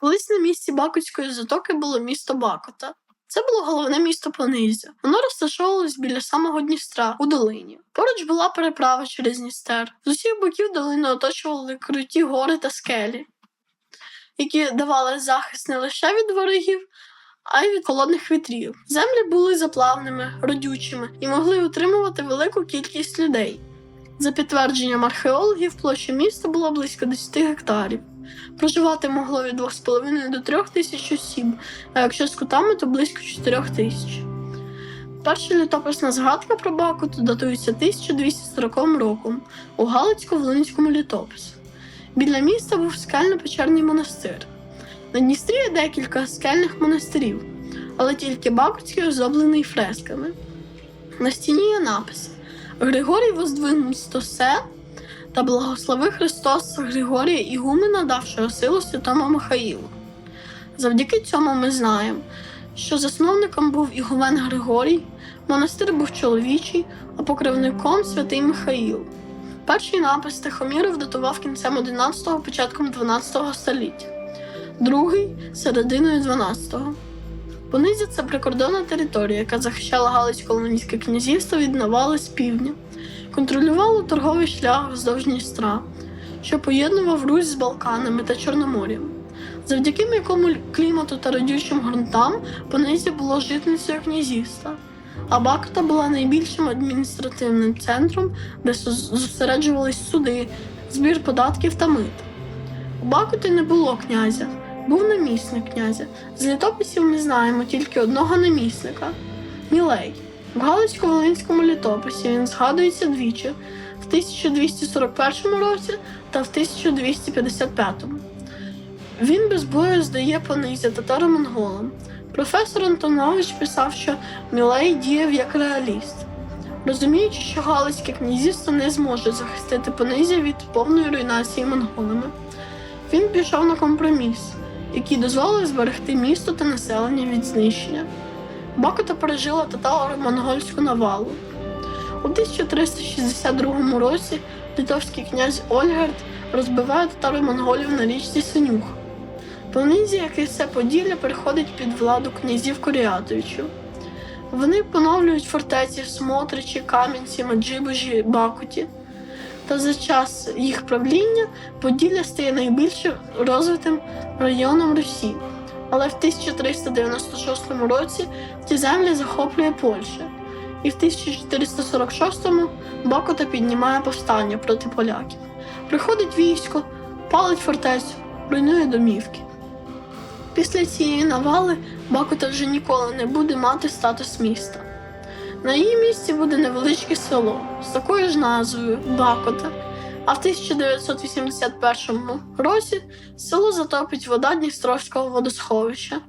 Колись на місці Бакутської затоки було місто Бакота. Це було головне місто Понизя. Воно розташовувалось біля самого Дністра у долині. Поруч була переправа через Дністер. З усіх боків долину оточували круті гори та скелі, які давали захист не лише від ворогів, а й від холодних вітрів. Землі були заплавними, родючими і могли утримувати велику кількість людей. За підтвердженням археологів, площа міста була близько 10 гектарів. Проживати могло від 2,5 до 3 тисяч осіб, а якщо з котами, то близько 4 тисяч. Перша літописна згадка про Бакут датується 1240 роком у Галицько-Волинському літописі. Біля міста був скельно-печерний монастир. На Дністрі є декілька скельних монастирів, але тільки Бакутський оздоблений фресками. На стіні є написи Григорій воздвигнув стосе та благослови Христос Григорія Ігумена, давшого силу святому Михаїлу. Завдяки цьому ми знаємо, що засновником був Ігумен Григорій, монастир був чоловічий, а покривником святий Михаїл. Перший напис Тихоміров датував кінцем 11-го, початком 12-го століття, другий серединою 12-го. Понизя це прикордонна територія, яка захищала Галицько-Волинське князівство від навали з півдня, контролювала торговий шлях вздовж Дністра, що поєднував Русь з Балканами та Чорномор'ям. Завдяки м'якому клімату та родючим ґрунтам Понизя було житницею князівства, а Бакта була найбільшим адміністративним центром, де зосереджувались суди, збір податків та мит. У Бакуті не було князя, був намісник князя. З літописів ми знаємо тільки одного намісника Мілей. В Галицько-Волинському літописі він згадується двічі в 1241 році та в 1255. Він без бою здає понизя татаро-монголам. Професор Антонович писав, що Мілей діяв як реаліст. Розуміючи, що Галицьке князівство не зможе захистити понизя від повної руйнації монголами, він пішов на компроміс, який дозволив зберегти місто та населення від знищення. Бакута пережила татаро-монгольську навалу. У 1362 році литовський князь Ольгард розбиває татаро-монголів на річці Синюх. Понизі, як і все Поділля, переходить під владу князів Коріатовичів. Вони поновлюють фортеці Смотричі, Кам'янці, Меджибужі, Бакуті. Та за час їх правління Поділля стає найбільш розвитим районом Русі. Але в 1396 році ці землі захоплює Польща, і в 1446-му Бакута піднімає повстання проти поляків. Приходить військо, палить фортецю, руйнує домівки. Після цієї навали Бакута вже ніколи не буде мати статус міста. На її місці буде невеличке село з такою ж назвою Бакота. А в 1981 році село затопить вода Дністровського водосховища.